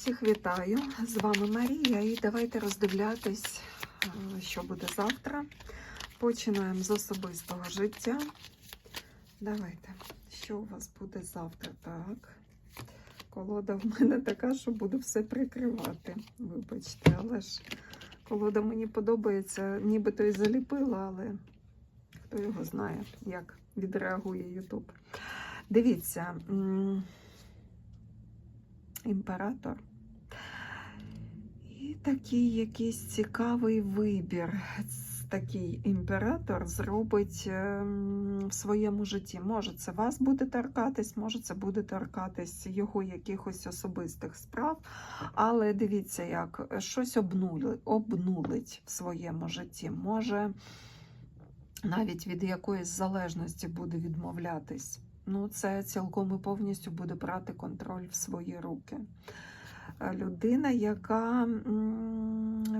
Всіх вітаю! З вами Марія і давайте роздивлятись, е, що буде завтра. Починаємо з особистого життя. Давайте, що у вас буде завтра? Так. Колода в мене така, що буду все прикривати. Вибачте, але ж колода мені подобається, нібито і заліпила, але хто його знає, як відреагує Ютуб. Дивіться. Імператор. Такий якийсь цікавий вибір. Такий імператор зробить ем, в своєму житті. Може, це вас буде торкатись, може, це буде торкатись його якихось особистих справ. Але дивіться, як щось обнули, обнулить в своєму житті. Може, навіть від якоїсь залежності буде відмовлятись. Ну, це цілком і повністю буде брати контроль в свої руки. Людина, яка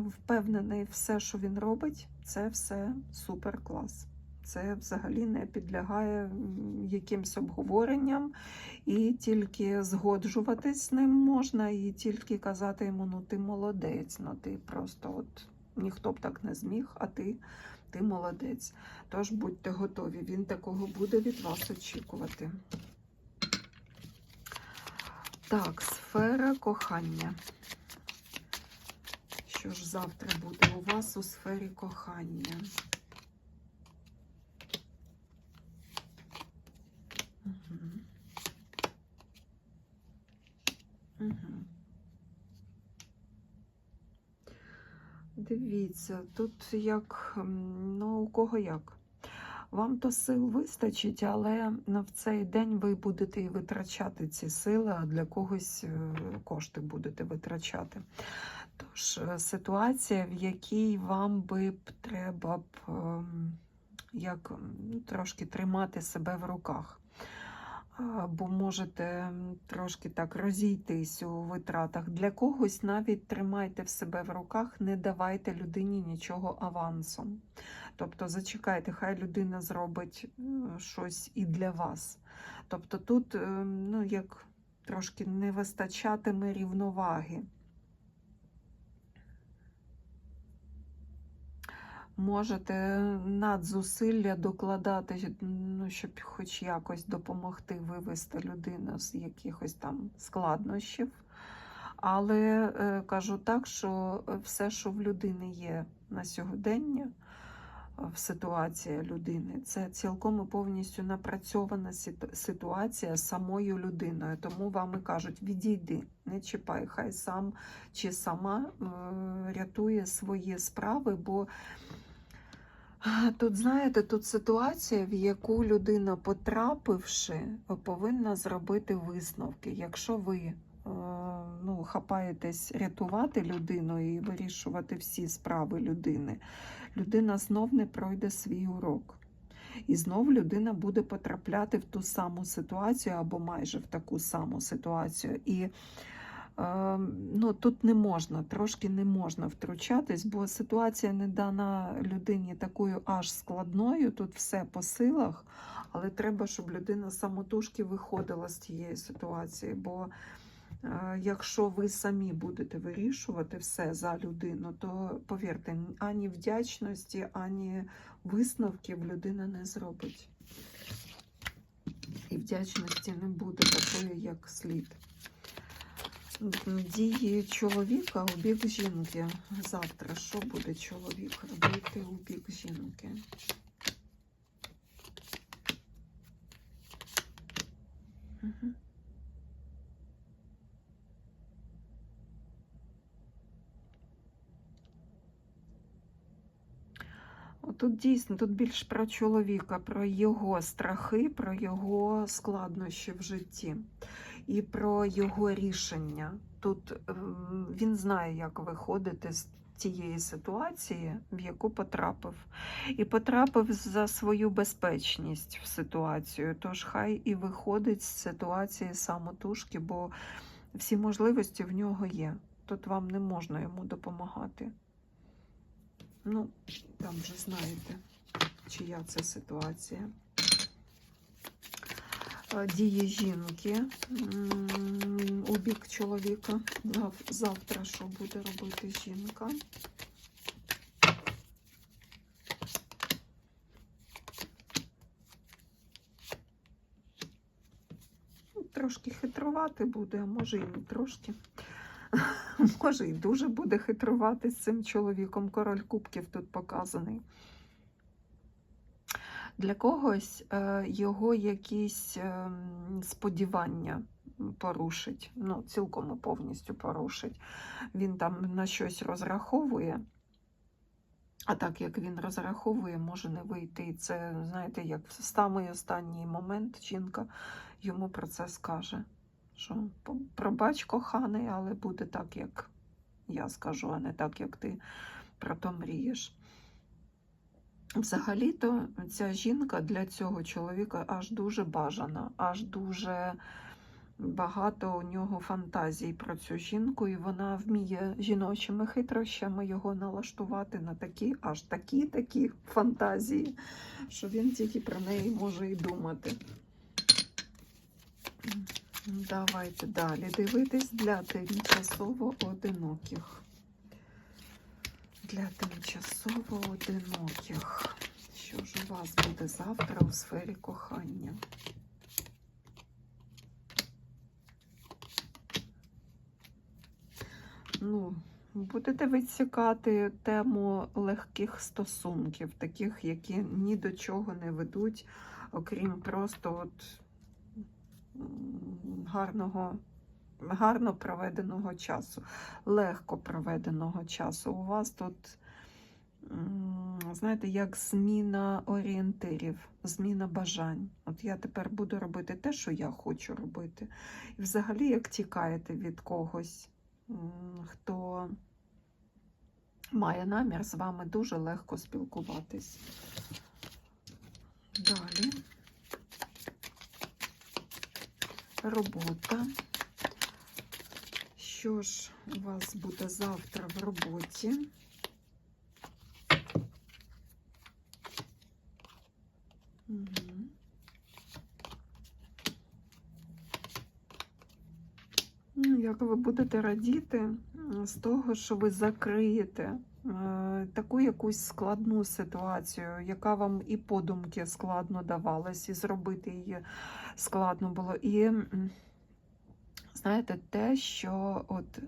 впевнена, все, що він робить, це все супер клас. Це взагалі не підлягає якимсь обговоренням, і тільки згоджуватись з ним можна, і тільки казати йому, ну ти молодець, ну ти просто от ніхто б так не зміг, а ти, ти молодець. Тож будьте готові, він такого буде від вас очікувати. Так, сфера кохання. Що ж завтра буде у вас у сфері кохання? Угу. Угу. Дивіться, тут як, ну, у кого як. Вам то сил вистачить, але в цей день ви будете і витрачати ці сили, а для когось е, кошти будете витрачати. Тож е, ситуація, в якій вам би треба б ем, як трошки тримати себе в руках. А, Бо можете трошки так розійтись у витратах. Для когось навіть тримайте в себе в руках, не давайте людині нічого авансом. Тобто зачекайте, хай людина зробить щось і для вас. Тобто тут е, ну, як трошки не вистачатиме рівноваги. Можете надзусилля докладати, ну, щоб хоч якось допомогти вивести людину з якихось там складнощів. Але е, кажу так, що все, що в людини є на сьогодення, е, в ситуації людини, це цілком і повністю напрацьована ситу- ситуація самою людиною. Тому вам і кажуть, відійди, не чіпай, хай сам чи сама е, рятує свої справи, бо Тут, знаєте, тут ситуація, в яку людина, потрапивши, повинна зробити висновки. Якщо ви е, ну, хапаєтесь рятувати людину і вирішувати всі справи людини, людина знов не пройде свій урок. І знов людина буде потрапляти в ту саму ситуацію або майже в таку саму ситуацію. І е, ну, тут не можна, трошки не можна втручатись, бо ситуація не дана людині такою аж складною, тут все по силах, але треба, щоб людина самотужки виходила з тієї ситуації. Бо е, якщо ви самі будете вирішувати все за людину, то повірте, ані вдячності, ані висновків людина не зробить. І вдячності не буде такої, як слід. Дії чоловіка у бік жінки. Завтра що буде чоловік робити у бік жінки? Угу. Тут дійсно тут більш про чоловіка, про його страхи, про його складнощі в житті і про його рішення. Тут ем, він знає, як виходити з тієї ситуації, в яку потрапив, і потрапив за свою безпечність в ситуацію. Тож хай і виходить з ситуації самотужки, бо всі можливості в нього є. Тут вам не можна йому допомагати. Ну, там вже знаєте, чия це ситуація. Е, дії жінки у бік чоловіка. Завтра що буде робити жінка? Ну, Трошки хитрувати буде, а може і не трошки. Може, і дуже буде хитрувати з цим чоловіком. Король кубків тут показаний. Для когось е, його якісь е, сподівання порушить, ну, цілком і повністю порушить. Він там на щось розраховує, а так як він розраховує, може не вийти. І це, знаєте, як в самий останній момент жінка йому про це скаже. Що «По- пробач, коханий, але буде так, як я скажу, а не так, як ти про то мрієш. Взагалі-то ця жінка для цього чоловіка аж дуже бажана, аж дуже багато у нього фантазій про цю жінку, і вона вміє жіночими хитрощами його налаштувати на такі, аж такі такі фантазії, що він тільки про неї може і думати. Давайте далі дивитись для тимчасово одиноких. Для тимчасово одиноких. Що ж у вас буде завтра у сфері кохання? Ну, будете відсікати тему легких стосунків, таких, які ні до чого не ведуть, окрім просто от гарного, гарно проведеного часу, легко проведеного часу. У вас тут, знаєте, як зміна орієнтирів, зміна бажань. От я тепер буду робити те, що я хочу робити. І взагалі, як тікаєте від когось, хто має намір з вами дуже легко спілкуватись. Далі. Робота. Що ж у вас буде завтра в роботі? Ну, як ви будете радіти з того, що ви закриєте е, таку якусь складну ситуацію, яка вам і подумки складно давалась, і зробити її складно було. І знаєте, те, що от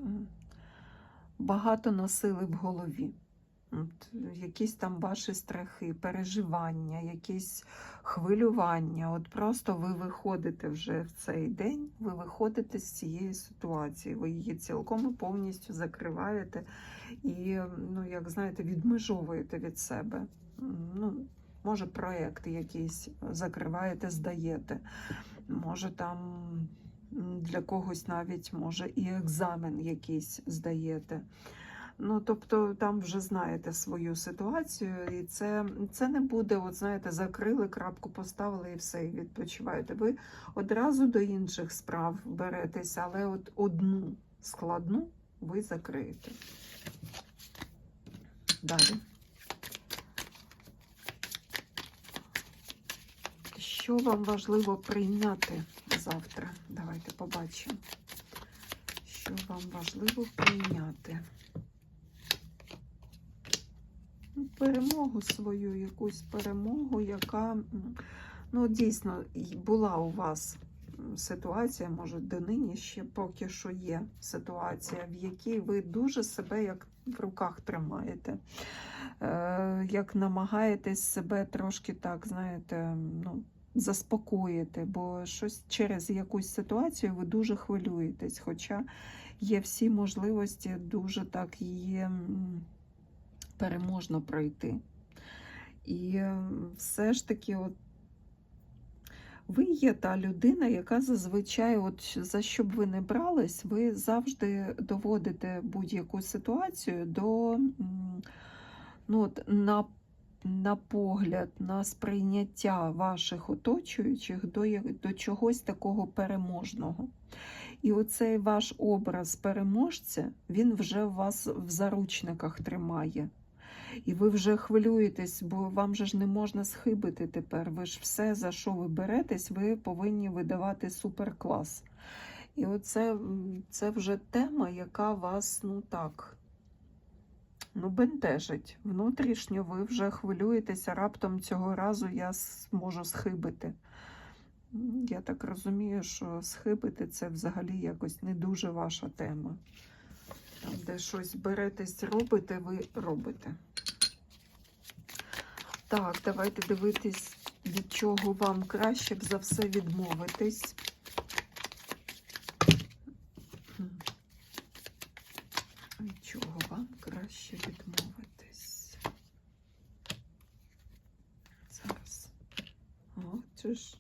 багато носили в голові. От, якісь там ваші страхи, переживання, якісь хвилювання. От просто ви виходите вже в цей день, ви виходите з цієї ситуації, ви її цілком і повністю закриваєте і, ну, як знаєте, відмежовуєте від себе. Ну, може, проєкт якийсь закриваєте, здаєте. Може, там для когось навіть може і екзамен якийсь здаєте. Ну, тобто там вже знаєте свою ситуацію, і це, це не буде, от знаєте, закрили, крапку поставили і все, і відпочиваєте. Ви одразу до інших справ беретесь, але от одну складну ви закриєте. Далі. Що вам важливо прийняти завтра? Давайте побачимо. Що вам важливо прийняти? Ну, Перемогу свою, якусь перемогу, яка ну, дійсно була у вас ситуація, може, донині ще поки що є ситуація, в якій ви дуже себе як в руках тримаєте, е, як намагаєтесь себе трошки так, знаєте, ну, заспокоїти, бо щось через якусь ситуацію ви дуже хвилюєтесь, хоча є всі можливості дуже так її. переможно пройти. І все ж таки, от, ви є та людина, яка зазвичай, от, за що б ви не брались, ви завжди доводите будь-яку ситуацію до ну, от, на, на погляд, на сприйняття ваших оточуючих до, до чогось такого переможного. І оцей ваш образ переможця, він вже вас в заручниках тримає. І ви вже хвилюєтесь, бо вам же ж не можна схибити тепер. Ви ж все, за що ви беретесь, ви повинні видавати суперклас. І оце це вже тема, яка вас, ну так, ну, бентежить. Внутрішньо ви вже хвилюєтеся, раптом цього разу я зможу схибити. Я так розумію, що схибити це взагалі якось не дуже ваша тема. Там, де щось беретесь, робите, ви робите. Так, давайте дивитись, від чого вам краще б за все відмовитись. Хм. Від чого вам краще відмовитись? Зараз. О, це ж.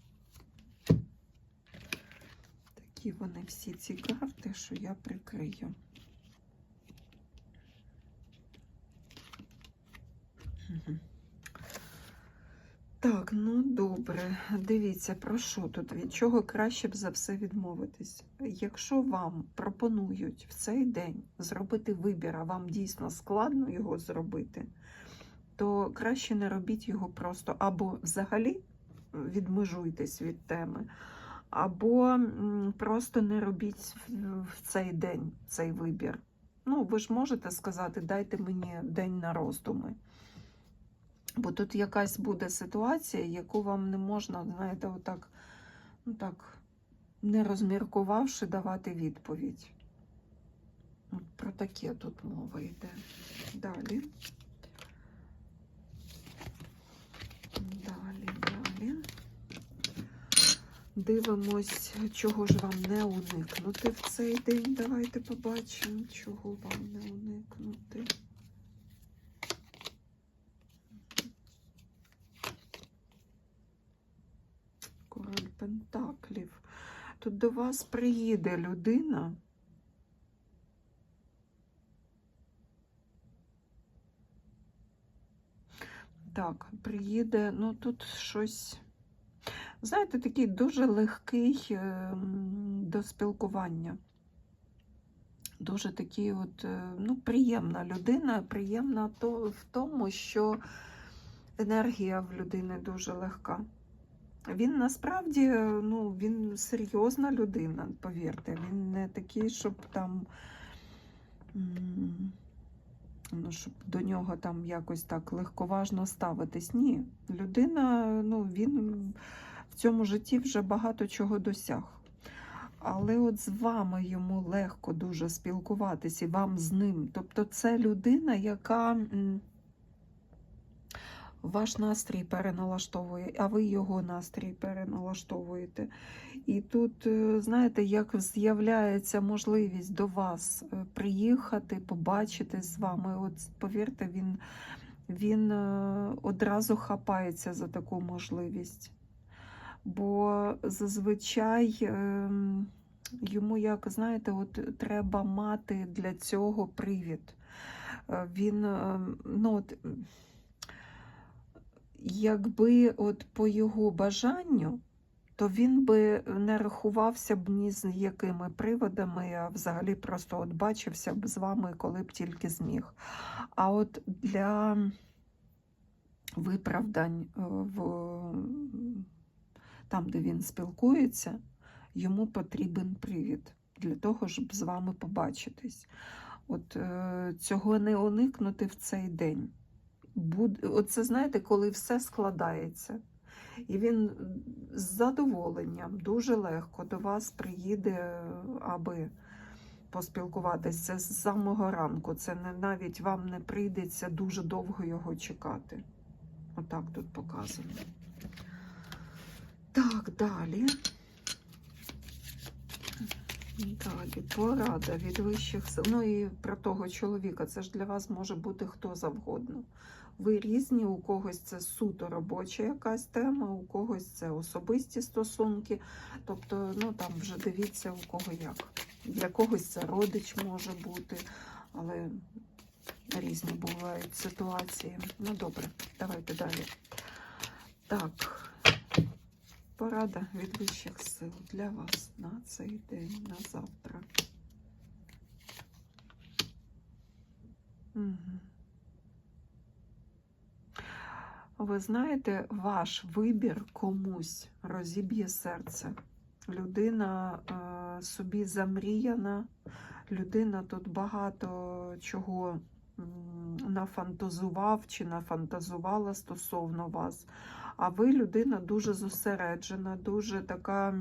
Такі вони всі ці карти, що я прикрию. Так, ну добре. Дивіться, про що тут? Від чого краще б за все відмовитись? Якщо вам пропонують в цей день зробити вибір, а вам дійсно складно його зробити, то краще не робіть його просто або взагалі відмежуйтесь від теми, або просто не робіть в- цей день цей вибір. Ну, ви ж можете сказати, дайте мені день на роздуми. Бо тут якась буде ситуація, яку вам не можна, знаєте, отак, ну так, не розміркувавши, давати відповідь. Про таке тут мова йде. Далі, далі. Дивимось, чого ж вам не уникнути в цей день. Давайте побачимо, чого вам не уникнути. Король Пентаклів. Тут до вас приїде людина. Так, приїде, ну тут щось, знаєте, такий дуже легкий ем, до спілкування. Дуже такий от, е, ну, приємна людина, приємна то, в тому, що енергія в людини дуже легка. Він насправді ну, він серйозна людина, повірте. Він не такий, щоб там. Ну, щоб до нього там якось так легковажно ставитись. Ні. Людина, ну, він в цьому житті вже багато чого досяг. Але от з вами йому легко дуже спілкуватися, і вам з ним. Тобто це людина, яка. ваш настрій переналаштовує, а ви його настрій переналаштовуєте. І тут, е, знаєте, як з'являється можливість до вас е, приїхати, побачити з вами. От повірте, він, він е, одразу хапається за таку можливість. Бо зазвичай ем, йому, як знаєте, от треба мати для цього привід. Е, Він, ем, ну от, якби от по його бажанню, то він би не рахувався б ні з якими приводами, а взагалі просто от бачився б з вами, коли б тільки зміг. А от для виправдань е, в там, де він спілкується, йому потрібен привід для того, щоб з вами побачитись. От е, цього не уникнути в цей день. Оце знаєте, коли все складається. І він з задоволенням дуже легко до вас приїде, аби поспілкуватися з самого ранку. Це не навіть вам не прийдеться дуже довго його чекати. Отак тут показано. Так, далі. Далі, порада від вищих сил. Ну і про того чоловіка. Це ж для вас може бути хто завгодно. Ви різні, у когось це суто робоча якась тема, у когось це особисті стосунки. Тобто, ну там вже дивіться, у кого як. Для когось це родич може бути, але різні бувають ситуації. Ну добре, давайте далі. Так. Порада від вищих сил для вас на цей день, на завтра. Ви знаєте, ваш вибір комусь розіб'є серце. Людина е, собі замріяна, людина тут багато чого нафантазував чи нафантазувала стосовно вас. А ви людина дуже зосереджена, дуже така.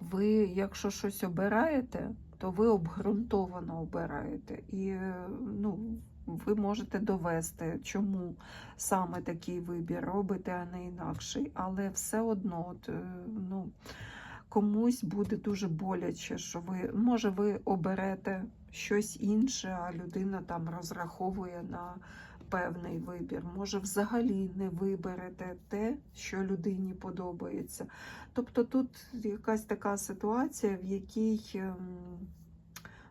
Ви, якщо щось обираєте, то ви обґрунтовано обираєте. І ну, ви можете довести, чому саме такий вибір робите, а не інакший. Але все одно, от, е, ну, комусь буде дуже боляче, що ви, може, ви оберете щось інше, а людина там розраховує на певний вибір. Може, взагалі не виберете те, що людині подобається. Тобто тут якась така ситуація, в якій, ем,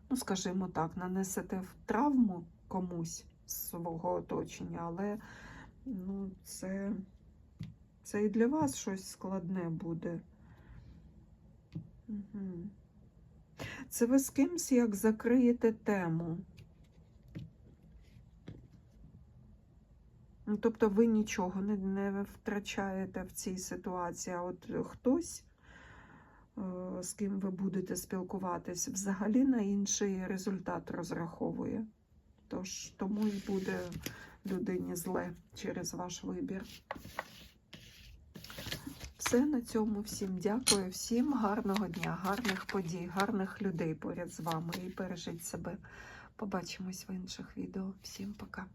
ну скажімо так, нанесете травму комусь з свого оточення, але ну, це, це і для вас щось складне буде. Це ви з кимсь як закриєте тему. Ну, тобто ви нічого не, не втрачаєте в цій ситуації, а от хтось, е, з ким ви будете спілкуватись, взагалі на інший результат розраховує. Тож тому й буде людині зле через ваш вибір. Все на цьому всім дякую. Всім гарного дня, гарних подій, гарних людей поряд з вами і бережіть себе. Побачимось в інших відео. Всім пока.